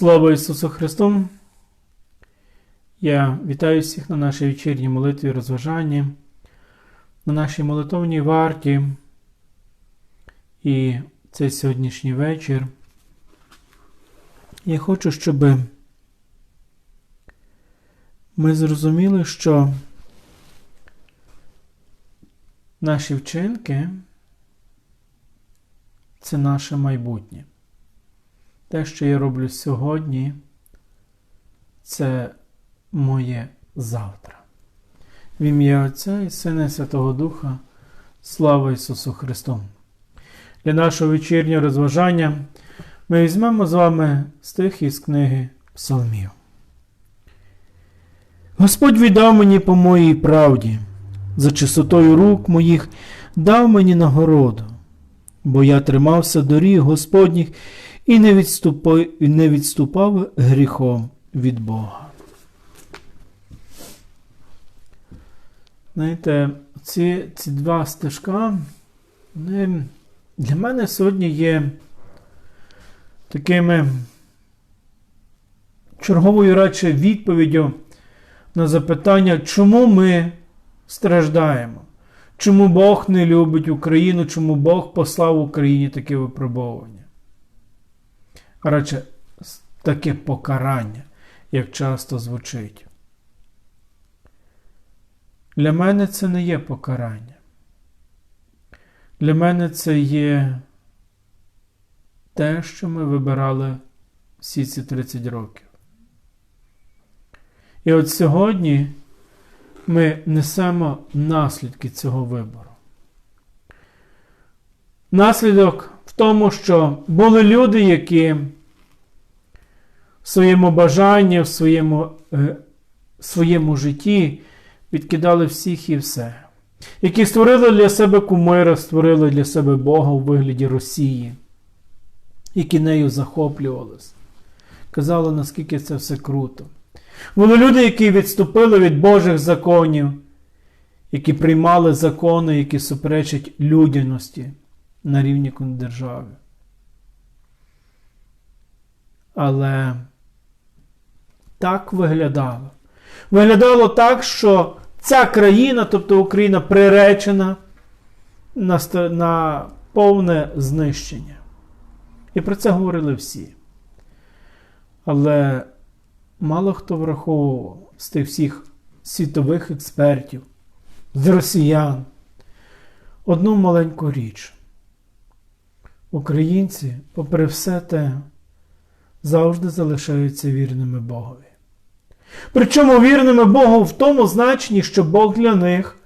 Слава Ісусу Христу! Я вітаю всіх на нашій вечірній молитві і розважанні, на нашій молитовній варті і цей сьогоднішній вечір. Я хочу, щоб ми зрозуміли, що наші вчинки це наше майбутнє. Те, що я роблю сьогодні, це моє завтра. В ім'я Отця і Сина і Святого Духа, слава Ісусу Христу! Для нашого вечірнього розважання ми візьмемо з вами стих із книги Псалмів. Господь віддав мені по моїй правді, за чистотою рук моїх дав мені нагороду, бо я тримався доріг Господніх і не відступав, не відступав гріхом від Бога. Знаєте, ці, ці два стежка вони для мене сьогодні є такими черговою радше відповіддю на запитання, чому ми страждаємо, чому Бог не любить Україну, чому Бог послав Україні таке випробовування. Радше таке покарання, як часто звучить. Для мене це не є покарання. Для мене це є те, що ми вибирали всі ці 30 років. І от сьогодні ми несемо наслідки цього вибору. Наслідок в тому, що були люди, які в своєму бажанні, в своєму, е, своєму житті відкидали всіх і все, які створили для себе кумира, створили для себе Бога у вигляді Росії, які нею захоплювалися, казали, наскільки це все круто. Були люди, які відступили від Божих законів, які приймали закони, які суперечать людяності на рівні держави. Але так виглядало. Виглядало так, що ця країна, тобто Україна, приречена на, на повне знищення. І про це говорили всі. Але мало хто враховував з тих всіх світових експертів, з росіян, одну маленьку річ. Українці, попри все те, завжди залишаються вірними Богові. Причому вірними Богу в тому значенні, що Бог для них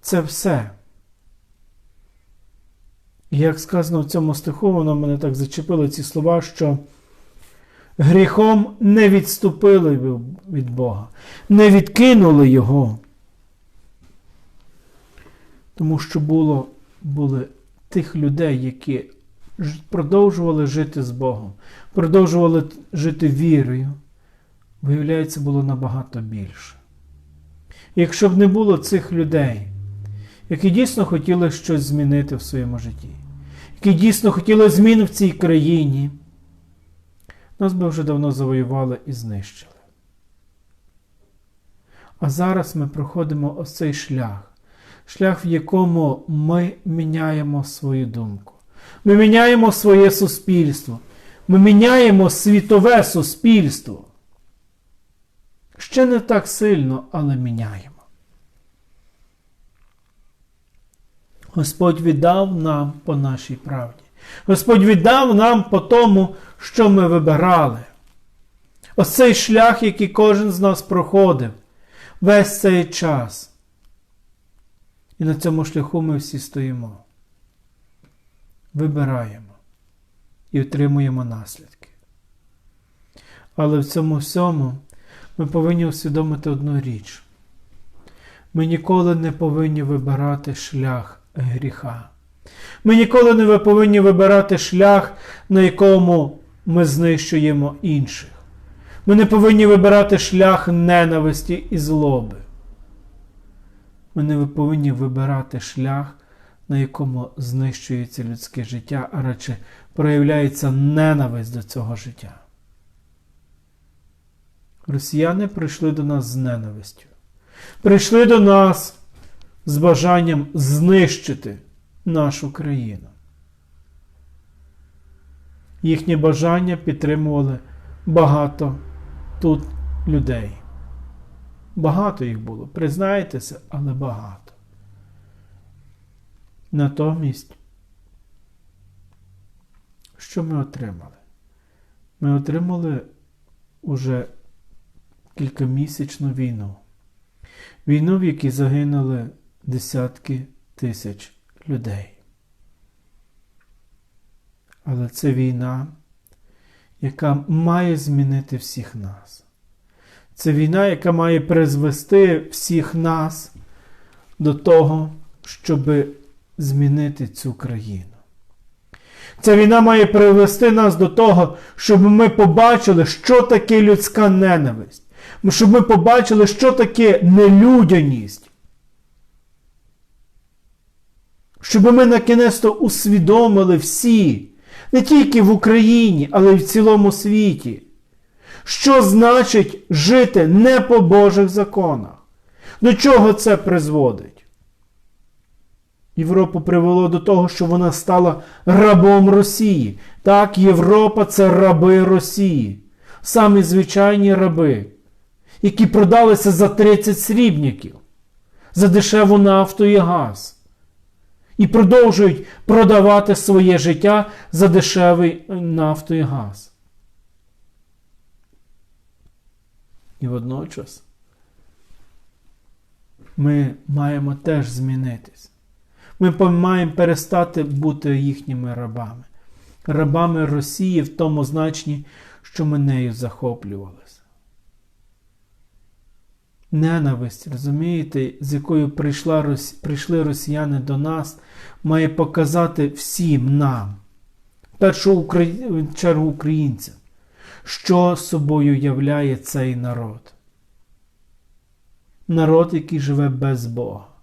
це все. І як сказано в цьому стиху, воно мене так зачепило ці слова, що гріхом не відступили від Бога, не відкинули Його. Тому що було, були тих людей, які продовжували жити з Богом, продовжували жити вірою, виявляється, було набагато більше. Якщо б не було цих людей, які дійсно хотіли щось змінити в своєму житті, які дійсно хотіли змін в цій країні, нас би вже давно завоювали і знищили. А зараз ми проходимо ось цей шлях, шлях, в якому ми міняємо свою думку. Ми міняємо своє суспільство. Ми міняємо світове суспільство. Ще не так сильно, але міняємо. Господь віддав нам по нашій правді. Господь віддав нам по тому, що ми вибирали. Ось цей шлях, який кожен з нас проходив весь цей час. І на цьому шляху ми всі стоїмо. Вибираємо і отримуємо наслідки. Але в цьому всьому ми повинні усвідомити одну річ. Ми ніколи не повинні вибирати шлях гріха. Ми ніколи не повинні вибирати шлях, на якому ми знищуємо інших. Ми не повинні вибирати шлях ненависті і злоби. Ми не повинні вибирати шлях, на якому знищується людське життя, а радше проявляється ненависть до цього життя. Росіяни прийшли до нас з ненавистю. Прийшли до нас з бажанням знищити нашу країну. Їхнє бажання підтримували багато тут людей. Багато їх було, признайтеся, але багато. Натомість, що ми отримали? Ми отримали уже кількамісячну війну. Війну, в якій загинули десятки тисяч людей. Але це війна, яка має змінити всіх нас. Це війна, яка має призвести всіх нас до того, щоб змінити цю країну. Ця війна має привести нас до того, щоб ми побачили, що таке людська ненависть, щоб ми побачили, що таке нелюдяність. Щоб ми накінець-то усвідомили всі, не тільки в Україні, але й в цілому світі, що значить жити не по Божих законах. До чого це призводить? Європу привело до того, що вона стала рабом Росії. Так, Європа це раби Росії. Самі звичайні раби, які продалися за 30 срібняків, за дешеву нафту і газ. І продовжують продавати своє життя за дешевий нафту і газ. І водночас ми маємо теж змінитись. Ми маємо перестати бути їхніми рабами, рабами Росії в тому значенні, що ми нею захоплювалися. Ненависть, розумієте, з якою прийшла, прийшли росіяни до нас, має показати всім нам, в першу чергу українцям, що собою являє цей народ. Народ, який живе без Бога.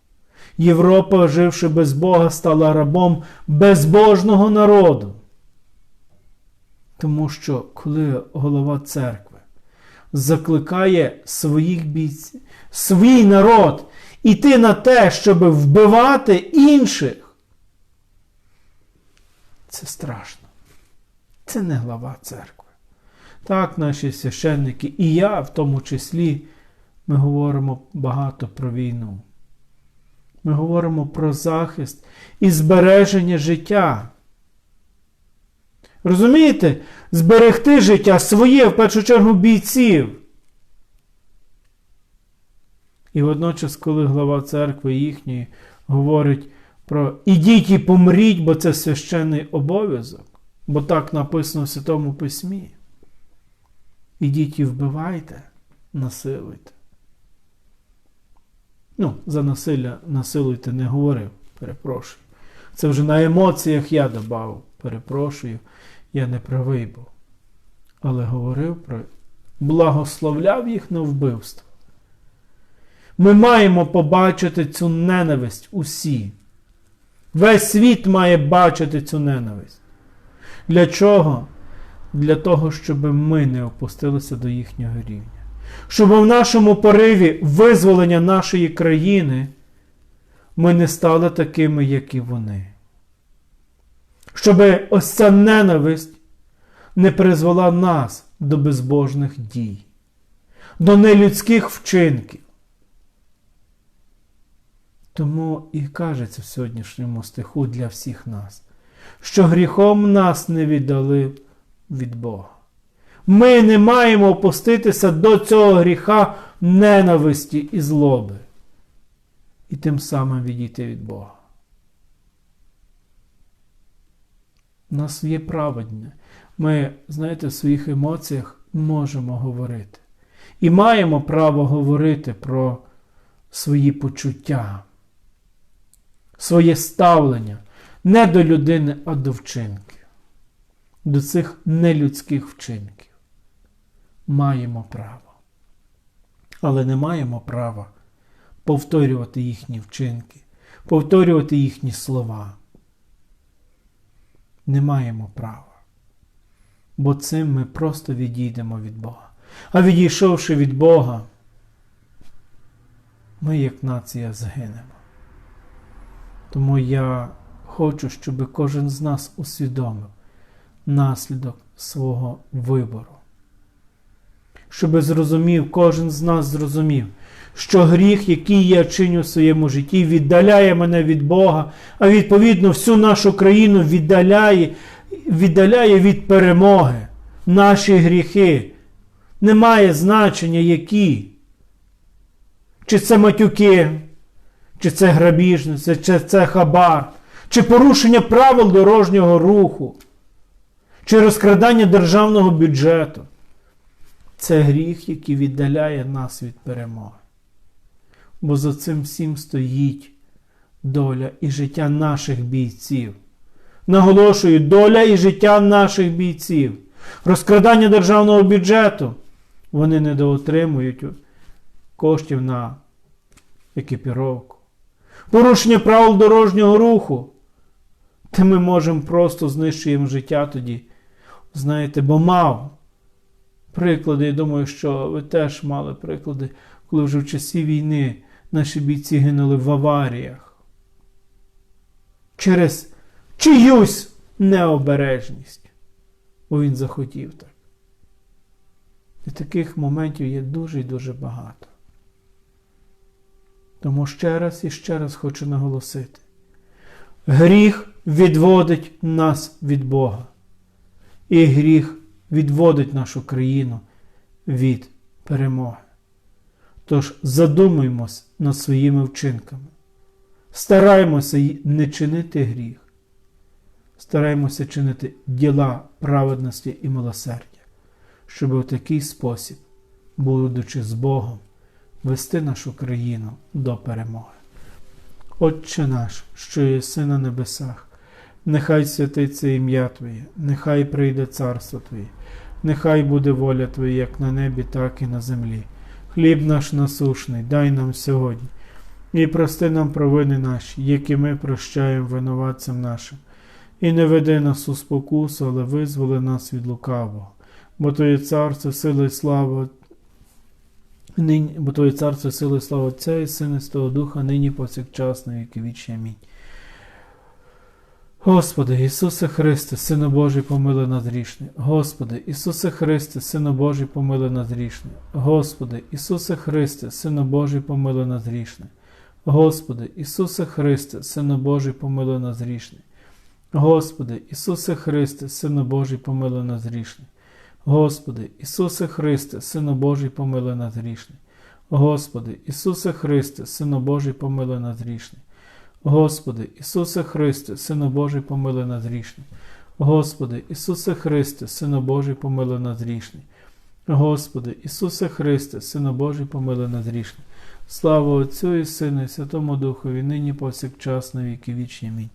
Європа, живши без Бога, стала рабом безбожного народу. Тому що, коли голова церкви закликає своїх бійців, свій народ іти на те, щоб вбивати інших, це страшно. Це не глава церкви. Так, наші священники, і я в тому числі, ми говоримо багато про війну. Ми говоримо про захист і збереження життя. Розумієте? Зберегти життя своє, в першу чергу, бійців. І водночас, коли глава церкви їхньої говорить про ідіть і помріть, бо це священний обов'язок, бо так написано в Святому Письмі. Ідіть і вбивайте, насилуйте. Ну, за насилля насилуйте не говорив, перепрошую. Це вже на емоціях я додав, перепрошую, я не правий був. Але говорив про благословляв їх на вбивство. Ми маємо побачити цю ненависть усі. Весь світ має бачити цю ненависть. Для чого? Для того, щоб ми не опустилися до їхнього рівня щоб в нашому пориві визволення нашої країни ми не стали такими, як і вони. Щоб ось ця ненависть не призвела нас до безбожних дій, до нелюдських вчинків. Тому і кажеться в сьогоднішньому стиху для всіх нас, що гріхом нас не віддали від Бога. Ми не маємо опуститися до цього гріха ненависті і злоби. І тим самим відійти від Бога. У нас є праведне. Ми, знаєте, в своїх емоціях можемо говорити. І маємо право говорити про свої почуття, своє ставлення не до людини, а до вчинків, до цих нелюдських вчинків маємо право. Але не маємо права повторювати їхні вчинки, повторювати їхні слова. Не маємо права. Бо цим ми просто відійдемо від Бога. А відійшовши від Бога, ми як нація згинемо. Тому я хочу, щоб кожен з нас усвідомив наслідок свого вибору. Щоб зрозумів, кожен з нас зрозумів, що гріх, який я чиню в своєму житті, віддаляє мене від Бога, а відповідно всю нашу країну віддаляє, віддаляє від перемоги. Наші гріхи. Немає значення які. Чи це матюки, чи це грабіжниця, чи це хабар, чи порушення правил дорожнього руху, чи розкрадання державного бюджету. Це гріх, який віддаляє нас від перемоги. Бо за цим всім стоїть доля і життя наших бійців. Наголошую, доля і життя наших бійців. Розкрадання державного бюджету. Вони недоотримують коштів на екіпіровку. Порушення правил дорожнього руху. Та ми можемо просто знищуємо життя тоді. Знаєте, бо мав приклади, я думаю, що ви теж мали приклади, коли вже в часі війни наші бійці гинули в аваріях. Через чиюсь необережність. Бо він захотів так. І таких моментів є дуже і дуже багато. Тому ще раз і ще раз хочу наголосити: гріх відводить нас від Бога. І гріх відводить нашу країну від перемоги. Тож задумуємось над своїми вчинками. Стараємося не чинити гріх. Стараємося чинити діла праведності і милосердя, щоб у такий спосіб, будучи з Богом, вести нашу країну до перемоги. Отче наш, що єси на небесах, нехай святиться ім'я Твоє, нехай прийде царство Твоє, нехай буде воля Твоя як на небі, так і на землі. Хліб наш насушний, дай нам сьогодні, і прости нам провини наші, які ми прощаємо винуватцям нашим. І не веди нас у спокусу, але визволи нас від лукавого, бо Твоє царство, сила і слава, нині, бо Твоє царство, сила і слава Отця і Сина і Святого Духа, нині повсякчас на віки вічні. Амінь. Господи, Ісусе Христе, Сину Божий, помили нас грішне. Господи, Ісусе Христе, Сину Божий, помили нас грішне. Господи, Ісусе Христе, Сину Божий, помили нас грішне. Господи, Ісусе Христе, Сину Божий, помили нас грішне. Господи, Ісусе Христе, Сину Божий, помили нас грішне. Господи, Ісусе Христе, Сину Божий, помили нас грішне. Господи, Ісусе Христе, Сину Божий, помили нас грішне. Господи, Ісусе Христе, Сину Божий, помили нас грішне. Господи, Ісусе Христе, Сину Божий, помили нас грішне. Господи, Ісусе Христе, Сину Божий, помили нас грішне. Слава Отцю і Сину, і Святому Духові, нині повсякчас на віки вічні. Амінь.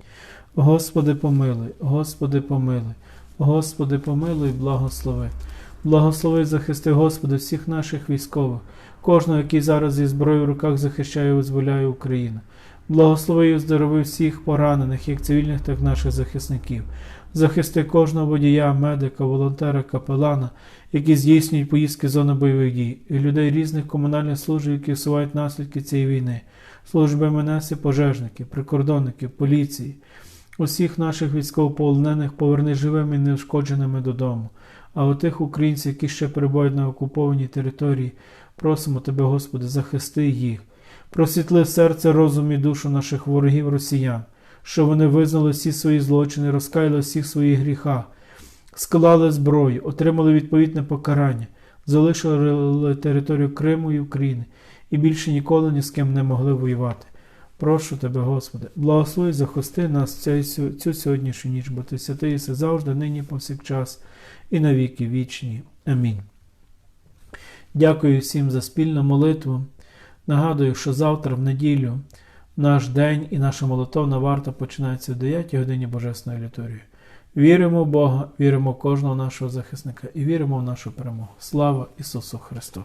Господи, помилуй, Господи, помилуй, Господи, помилуй, благослови. Благослови, захисти, Господи, всіх наших військових, кожного, який зараз зі зброєю в руках захищає і визволяє Україну. Благослови і оздорови всіх поранених, як цивільних, так і наших захисників. Захисти кожного водія, медика, волонтера, капелана, які здійснюють поїздки в зони бойових дій, і людей різних комунальних служб, які усувають наслідки цієї війни, служби МНС і пожежників, прикордонників, поліції, усіх наших військовополонених поверни живими і неушкодженими додому. А у тих українців, які ще перебувають на окупованій території, просимо Тебе, Господи, захисти їх. Просвітли серце, розум і душу наших ворогів росіян, що вони визнали всі свої злочини, розкаяли всіх своїх гріхах, склали зброю, отримали відповідне покарання, залишили територію Криму і України і більше ніколи ні з ким не могли воювати. Прошу тебе, Господи, благослови, захисти нас цю, цю сьогоднішню ніч, бо ти святий єси завжди, нині, повсякчас, і на віки вічні. Амінь. Дякую всім за спільну молитву. Нагадую, що завтра, в неділю, наш день і наша молитовна варта починається в 9 годині Божественної літургії. Віримо в Бога, віримо в кожного нашого захисника і віримо в нашу перемогу. Слава Ісусу Христу!